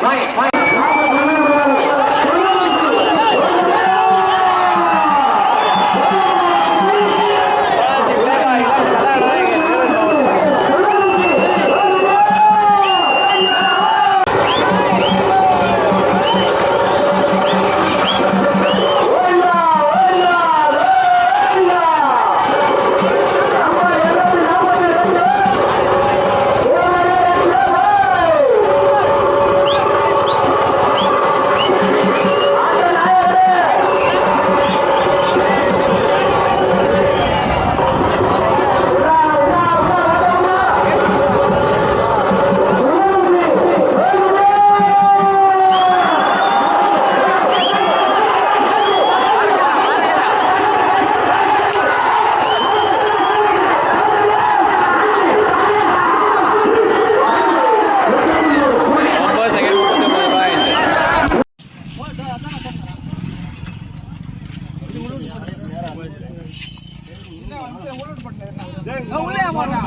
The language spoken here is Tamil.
vai, vai. உள்ளே போட்டா